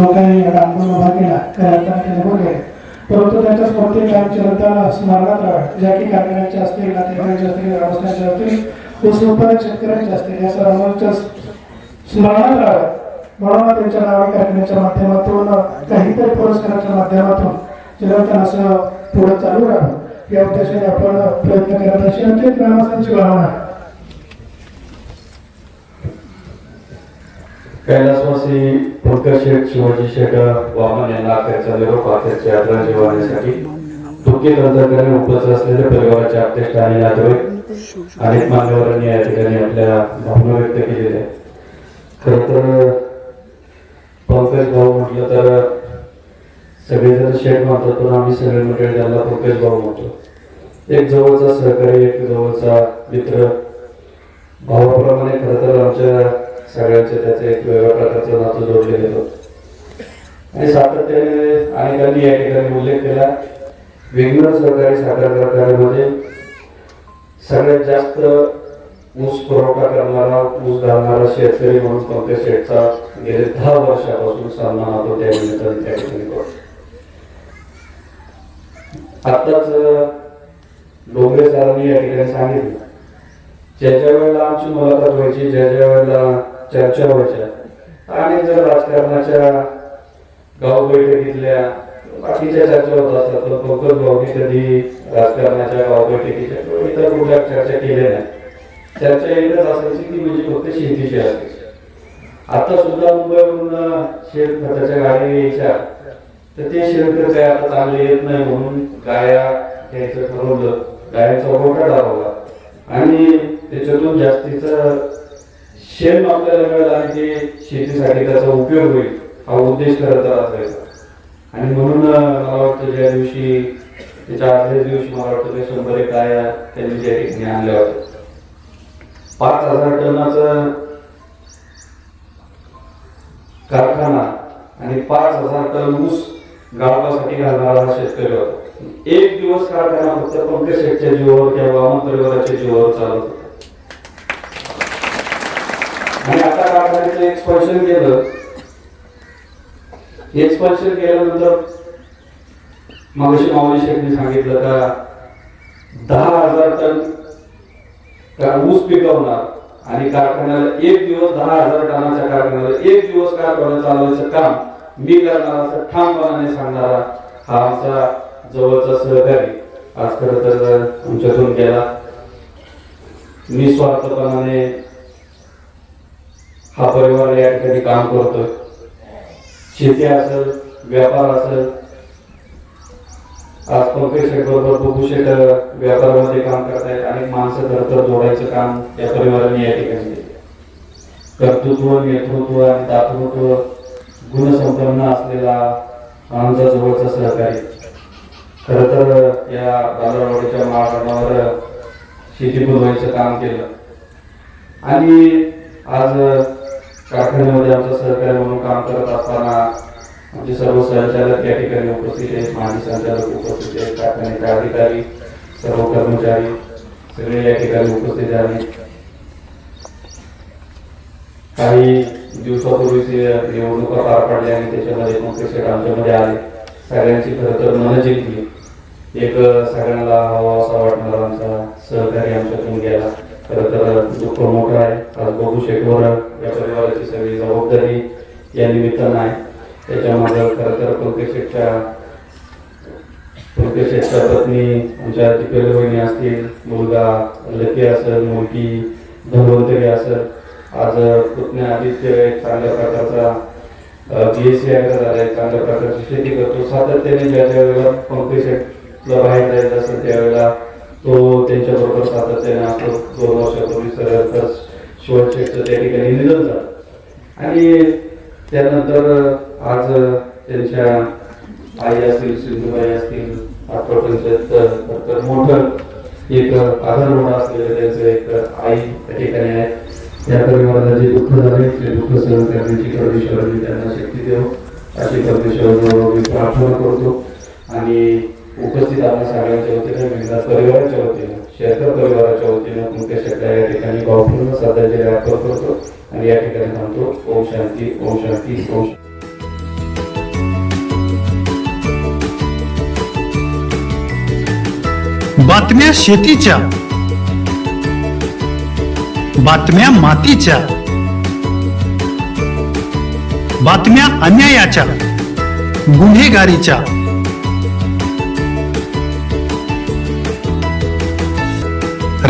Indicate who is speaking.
Speaker 1: जो काही उभा केला त्यानंतर त्याने बोलले परंतु त्यांच्या स्मृती कायम चिरंतन स्मरणात राहावे. ज्या की कारखान्याचे असतील नातेवाईकांचे असतील ग्रामस्थांचे असतील ऊस शेतकऱ्यांचे असतील. या सर्वांच्या स्मरणात राहावे. म्हणून त्यांच्या नावे कारखान्याच्या माध्यमातून काहीतरी पुरस्काराच्या माध्यमातून चिरंतन असं पुढे चालू राहावं. या उद्देशाने आपण प्रयत्न करत अशी आमची ग्रामस्थांची भावना आहे.
Speaker 2: कैलासवासी पुरकर शेठ शिवाजी शेठ वामन यांना अखेरचा निरोप अखेरची यात्रा जीवनासाठी दुःखी तंत्रज्ञाने उपस्थित असलेले परिवाराचे अध्यक्ष आणि नातेवाईक अनेक मान्यवरांनी या ठिकाणी आपल्या भावना व्यक्त केलेल्या आहेत. खरं तर पंकज भाऊ म्हटलं तर सगळेजण शेठ म्हणतात पण आम्ही सगळे मंडळी त्यांना पंकज भाऊ म्हणतो. एक जवळचा सहकारी एक जवळचा मित्र. भावाप्रमाणे खरं तर आमच्या सगळ्यांचे त्याचे एक वेगळ्या प्रकारचं नातं जोडलेलं होतं. आणि सातत्याने अनेकांनी या ठिकाणी उल्लेख केला वेगवेगळ्या सहकारी साखर कारखान्यामध्ये सगळ्यात जास्त ऊस पुरवठा करणारा ऊस घालणारा शेतकरी म्हणून पंकज शेठचा गेले दहा वर्षापासून सन्मान होतो त्या निमित्ताने त्या ठिकाणी आत्ताच डोंगरे सरांनी या ठिकाणी सांगितलं ज्या ज्या वेळेला आमची मुलाखत व्हायची ज्या ज्या वेळेला चर्चा व्हायच्या आणि जर राजकारणाच्या गाव बैठकीतल्या बाकीच्या चर्चा होत असतात पण पंकज भाऊनी कधी राजकारणाच्या गाव बैठकीच्या किंवा इतर कुठल्या चर्चा केल्या नाही चर्चा एकच असायची ती म्हणजे फक्त शेतीची असायची. आता सुद्धा मुंबईवरून शेत खताच्या गाड्या यायच्या. तर ते शेतकरी काय आता चांगले येत नाही म्हणून गाया घ्यायचं ठरवलं. गायांचा मोठा लावला आणि त्याच्यातून जास्तीचं शेण आपल्याला मिळेल आणि ते शेतीसाठी त्याचा उपयोग होईल हा उद्देश खरं असायचा आणि म्हणून मला वाटतं ज्या दिवशी त्याच्या आदल्या दिवशी मला वाटतं ते शंभर एक गाया त्यांनी ज्या ठिकाणी आणल्या होत्या. पाच हजार टनाचं कारखाना आणि पाच हजार टन ऊस गाळपासाठी घालणारा हा शेतकरी होता. एक दिवस कारखाना फक्त पंकज शेठच्या जीवावर किंवा वामन परिवाराच्या जीवावर चालत होता. आणि आता केलं. एक्सपर्शन केल्यानंतर मावशी माऊली शेठने सांगितलं का दहा हजार टन का ऊस पिकवणार आणि कारखान्याला एक दिवस दहा हजार टनाच्या कारखान्याला एक दिवस कारखाना चालवायचं काम मी करणार असं ठामपणाने सांगणारा हा आमचा जवळचा सहकारी आज खरं तर आमच्यातून गेला निस्वार्थपणाने हा परिवार या ठिकाणी काम करतोय. शेती असेल व्यापार असेल आज पंकज शेठ बरोबर बघू शेठ व्यापारामध्ये काम करतायत. अनेक माणसं खरं तर जोडायचं काम या परिवाराने या ठिकाणी कर्तृत्व नेतृत्व आणि दातृत्व गुणसंपन्न असलेला आमचा जवळचा सहकारी. खर तर या बाजारवाडीच्या माळरानावर शेती पुरवायचं काम केलं. आणि आज कारखान्यामध्ये आमचं सहकारी म्हणून काम करत असताना आमचे सर्व संचालक या ठिकाणी उपस्थित आहेत. माजी संचालक उपस्थित आहेत. कारखान्याचे अधिकारी सर्व कर्मचारी सगळे या ठिकाणी उपस्थित आहेत काही दिवसापूर्वीच निवडणुका पार पडल्या आणि त्याच्यामध्ये पंकज शेठ आमच्यामध्ये आले. सगळ्यांची खरं तर मन जिंकली. एक सगळ्यांना हवा असा वाटणारा आमचा सहकारी आमच्यातून गेला. खरं तर दुःख मोठं आहे. आज बघू शेठवर या परिवाराची सगळी जबाबदारी या निमित्तानं आहे. त्याच्यामध्ये खरं तर पंकज शेठच्या पत्नी आमच्या तिकडे बहिणी असतील मुलगा लकी असेल मुलगी धन्वंतरी असेल. आज पुतण्या आदित्य एक चांगल्या प्रकारचा बी एस सी झाला एक चांगल्या प्रकारची शेती करतो. सातत्याने ज्या ज्या वेळेला पंकज शेठला बाहेर जायचं असेल त्यावेळेला तो त्यांच्याबरोबर सातत्याने असतो दोन वर्षापूर्वी सर शिवाजी त्या ठिकाणी निधन झालं. आणि त्यानंतर आज त्यांच्या आई असतील सिंधुबाई असतील तर मोठं एक आधार म्हणून असलेलं त्यांचं एक आई त्या ठिकाणी आहे. त्या परिवाराला जे दुःख झाले ते दुःख सहन करण्याची परमेश्वरांनी त्यांना शक्ती देऊ अशी परमेश्वराजवळ प्रार्थना करतो. आणि उपस्थित आम्ही सगळ्यांच्या वतीने विकास परिवाराच्या वतीनं शेत परिवाराच्या वतीनं तुमच्या शेतकऱ्या या ठिकाणी गावपूर्ण श्रद्धांजली अर्पण करतो आणि या ठिकाणी सांगतो ओम शांती ओम शांती ओम
Speaker 3: बातम्या शेतीच्या बातम्या मातीच्या बातम्या अन्यायाच्या गुन्हेगारीच्या.